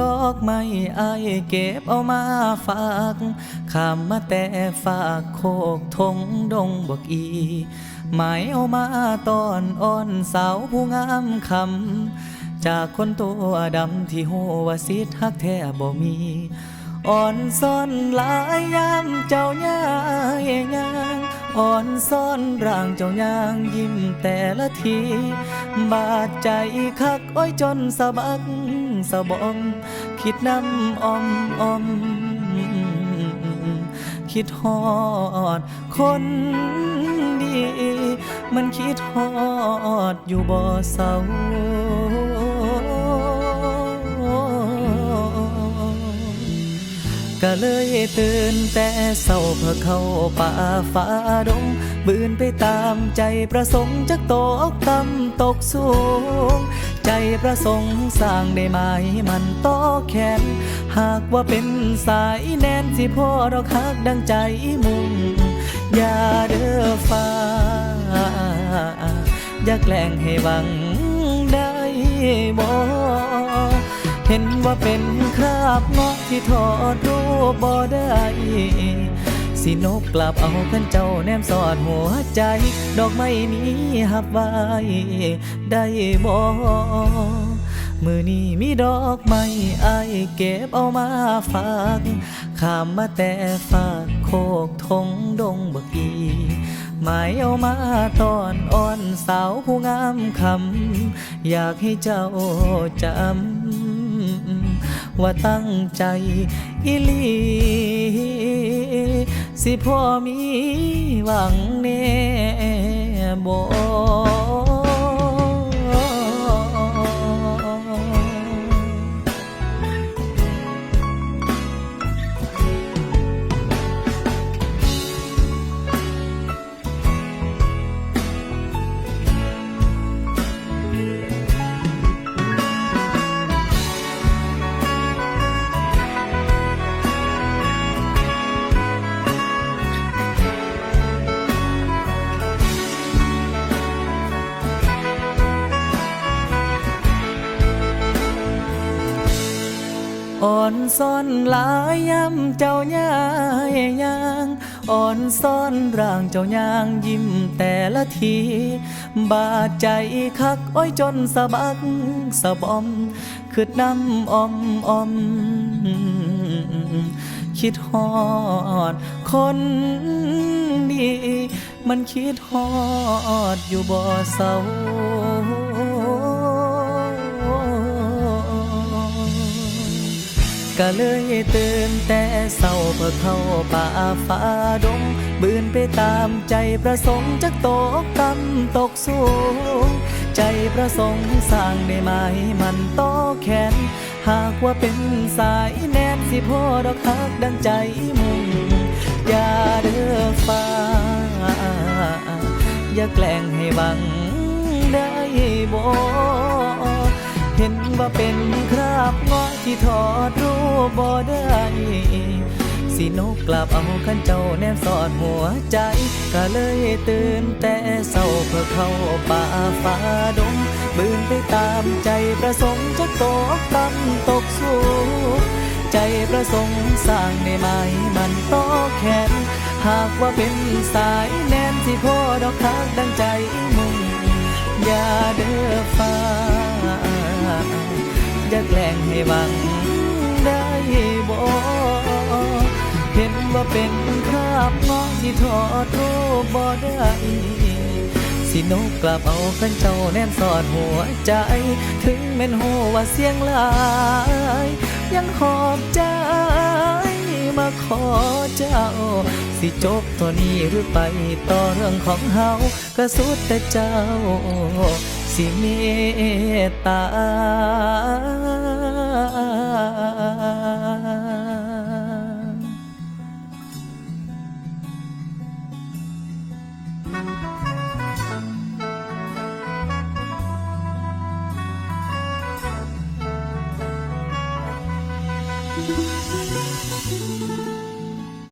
ดอกไม้อายเก็บเอามาฝากขามมาแต่ฝากโคกทงดงบกอีหมายเอามาตอนอ่อนสาวผู้งามคำจากคนตัวดำที่หัวสิทฮักแท้บ่มี อ่อนซ่อนหลายยามเจ้าย่ายยางอ่อนซ่อนร่างเจ้ายางยิ้มแต่ละที บาดใจคักอ้อยจนสะบัก สะบอมคิดน้ำอมออม คิดฮอด คนดี มันคิดฮอดอยู่บ่เศร้าก็เลยตื่นแต่เศร้าเพื่อเข้าป่าฟ้าดง บืนไปตามใจประสงค์จากตกต่ำตกสูง ใจประสงค์สร้างได้ไหมมันต่อแขน หากว่าเป็นสายแนนสิพ่อดอกฮักดังใจมุ่งอย่าเด้อฟ้าอย่าแกล้งให้หวังได้บ่เห็นว่าเป็นคราบงาะที่ทอดรูปบ่ได้ สินกกลับเอากันเจ้าแนมสอดหัวใจ ดอกไม้นี้หับไว้ได้บ่มือนี้มีดอกไม้อายเก็บเอามาฝากข้ามมาแต่ฝากโคกทงดงบักอีหมายเอามาตอนอ่อนสาวผู้งามคำ อยากให้เจ้าจำ ว่าตั้งใจอีลี สิพ่อมีหวังแน่ อ่อนซ่อนหลายย้ำเจ้าย่ายยางอ่อนซ่อนร่างเจ้ายางยิ้มแต่ละที บาดใจคักอ้อยจนสะบักสะบอมคืดน้ำอมอม คิดฮอดคนดี มันคิดฮอดอยู่บ่อเศร้า ก็เลยตื่นแต่เศร้าเพื่อเข้าป่าฟ้าดงบืนไปตามใจประสงค์จากตกต่ำตกสูง ใจประสงค์สร้างได้ไหมมันต่อแขน หากว่าเป็นสายแนนสิพ่อดอกฮักดังใจมุ่งอย่าเด้อฟ้า อย่าแกล้งให้หวังได้บ่เห็นว่าเป็นคราบ ที่ทอดรูปบ่ได้สินกกลับเอาขันเจ้าแนมสอดหัวใจ ก็เลยตื่นแต่เศร้าเพื่อเข้าป่าฟ้าดงบืนไปตามใจประสงค์จะตกต่ำตกสูงใจประสงค์สร้างได้ไหมมันต่อแขน หากว่าเป็นสายแน่นที่พ่อดอกทักดังใจมุ่งอย่าเด้อฟ้า อย่าแกล้งให้หวังได้บ่เห็นว่าเป็นคราบเงาะที่ทอดรูปบ่ได้สินกกลับเอาขันเจ้าแนมสอดหัวใจ ถึงแม่นโหว่าเสียงลาย ยังหอบใจมาขอเจ้า สิจบตัวนี้หรือไปต่อเรื่องของเฮาก็สุดแต่เจ้า สิเมตตา